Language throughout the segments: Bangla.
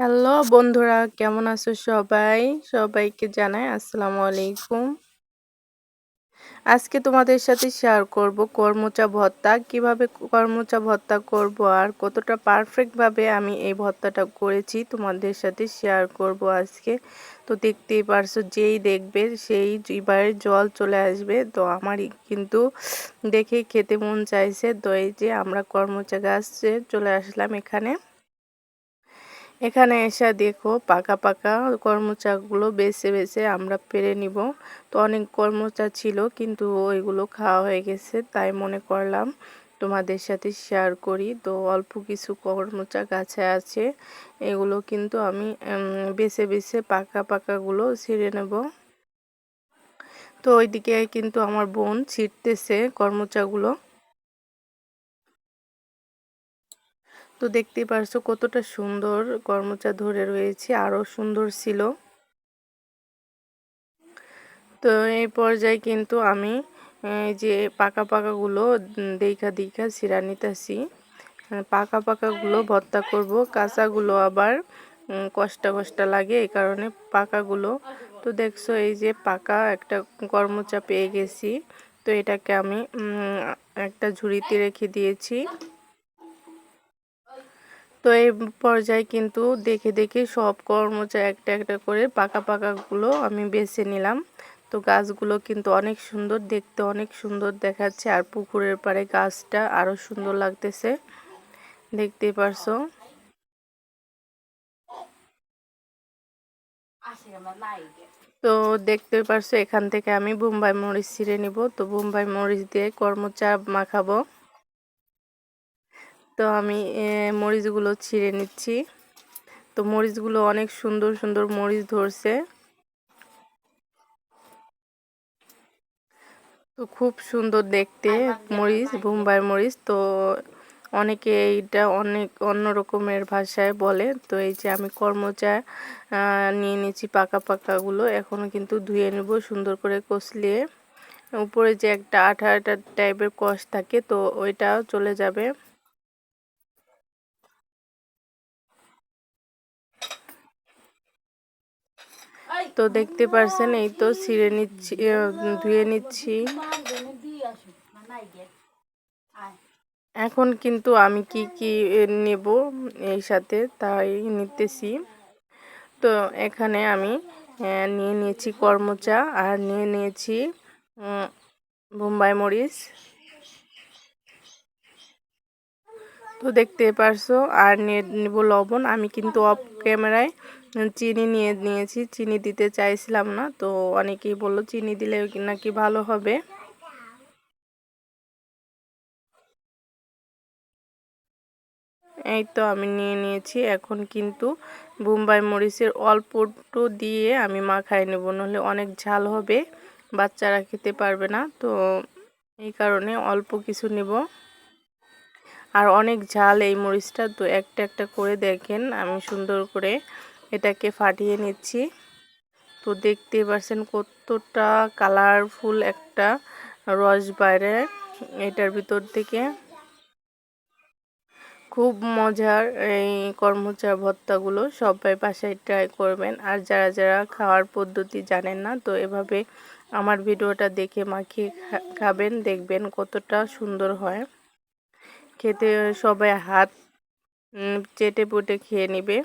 হ্যালো বন্ধুরা, কেমন আছো সবাই? সবাইকে জানাই আসসালামু আলাইকুম। আজকে তোমাদের সাথে শেয়ার করব কর্মচা ভর্তা কীভাবে কর্মচা ভর্তা করব আর কতটা পারফেক্টভাবে আমি এই ভর্তাটা করেছি তোমাদের সাথে শেয়ার করব আজকে। তো দেখতেই পারছ, যেই দেখবে সেই এবারে জল চলে আসবে। তো আমার কিন্তু দেখে খেতে মন চাইছে। তো এই যে আমরা কর্মচা গাছে চলে আসলাম এখানে। এখানে এসে দেখো পাকা পাকা কর্মচাগুলো বেছে বেছে আমরা পেরে নিব। তো অনেক কর্মচা ছিল কিন্তু ওইগুলো খাওয়া হয়ে গেছে, তাই মনে করলাম তোমাদের সাথে শেয়ার করি। তো অল্প কিছু কর্মচা গাছে আছে, এগুলো কিন্তু আমি বেছে বেছে পাকা পাকাগুলো ছিঁড়ে নেব। তো ওইদিকে কিন্তু আমার বোন ছিঁড়তেছে কর্মচাগুলো। তো দেখতে পারছ কতটা সুন্দর কর্মচা ধরে রয়েছে আরও সুন্দর ছিল। তো এই পর্যায়ে কিন্তু আমি যে পাকা পাকাগুলো দেখা দেখা সিরা নিতেছি। পাকা পাকাগুলো ভর্তা করব, কাঁচাগুলো আবার কষ্টা কষ্টা লাগে এই কারণে পাকাগুলো। তো দেখছ এই যে পাকা একটা কর্মচা পেয়ে গেছি। তো এটাকে আমি একটা ঝুড়িতে রেখে দিয়েছি। তো এই পর্যায়ে কিন্তু দেখে দেখে সব কর্মচা একটা একটা করে পাকা পাকাগুলো আমি বেছে নিলাম। তো গাছগুলো কিন্তু অনেক সুন্দর, দেখতে অনেক সুন্দর দেখাচ্ছে আর পুকুরের পাড়ে গাছটা আরও সুন্দর লাগতেছে। দেখতে পারছ। তো দেখতে পারছ এখান থেকে আমি বোম্বাই মরিচ ছিঁড়ে নিব। তো বোম্বাই মরিচ দিয়ে কর্মচা মাখাবো। তো আমি মরিচগুলো ছিঁড়ে নিচ্ছি। তো মরিচগুলো অনেক সুন্দর সুন্দর মরিচ ধরছে। তো খুব সুন্দর দেখতে মরিচ, বোম্বাই মরিচ। তো অনেকে এইটা অনেক অন্য রকমের ভাষায় বলে। তো এই যে আমি কর্মচা নিয়ে নিচ্ছি পাকা পাকাগুলো এখনও কিন্তু ধুয়ে নেব সুন্দর করে কষলিয়ে। উপরে যে একটা আঠা আঠা টাইপের কষ থাকে, তো ওইটাও চলে যাবে। তো দেখতে পারছেন, এই তো ছিঁড়ে নিচ্ছি ধুয়ে নিচ্ছি। এখন কিন্তু আমি কি কি নেব এই সাথে, তাই নিতেছি। তো এখানে আমি নিয়ে নিয়েছি কর্মচা, আর নিয়ে নিয়েছি বোম্বাই মরিচ। তো দেখতে পারছ। আর নিয়ে নেব লবণ। আমি কিন্তু অফ ক্যামেরায় চিনি নিয়ে, নিয়েছি। চিনি দিতে চাইছিলাম না, তো অনেকেই বলল চিনি দিলে নাকি ভালো হবে। এই তো আমি নিয়ে নিয়েছি। এখন কিন্তু বোম্বাই মরিচের অল্প একটু দিয়ে আমি মাখাই নেব। নাহলে অনেক ঝাল হবে, বাচ্চারা খেতে পারবে না, তো এই কারণে অল্প কিছু নেব। আর অনেক ঝাল এই মরিচটা, তো একটা একটা করে দেখেন, আমি সুন্দর করে এটাকে ফাটিয়ে নিচ্ছি। তো দেখতে পারছেন কতটা কালারফুল একটা রস বাইরে এটার ভিতর থেকে। খুব মজার এই কর্মচা ভর্তাগুলো সবাই বাসায় ট্রাই করবেন। আর যারা যারা খাওয়ার পদ্ধতি জানেন না, তো এভাবে আমার ভিডিওটা দেখে মাখিয়ে খাবেন, দেখবেন কতটা সুন্দর হয়। খেতে সবাই হাত চেটে পুটে খেয়ে নেবে।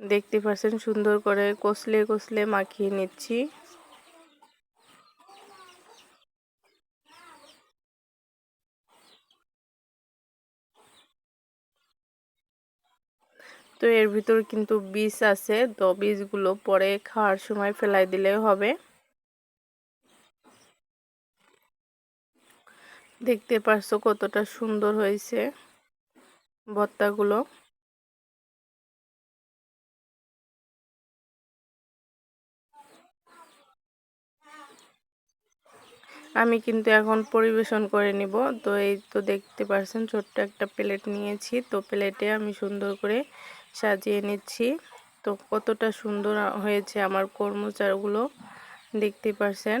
দেখতে পাচ্ছেন সুন্দর করে কষলে কষলে মাখিয়ে নিচ্ছি। তো এর ভিতর কিন্তু বীজ আছে, তো বীজগুলো পরে খাওয়ার সময় ফেলাই দিলেও হবে। দেখতে পারছ কতটা সুন্দর হয়েছে ভর্তাগুলো। আমি কিন্তু এখন পরিবেশন করে নিব। তো এই তো দেখতে পারছেন ছোট্ট একটা প্লেট নিয়েছি। তো প্লেটে আমি সুন্দর করে সাজিয়ে নিচ্ছি। তো কতটা সুন্দর হয়েছে আমার কর্মচারগুলো। দেখতে পারছেন।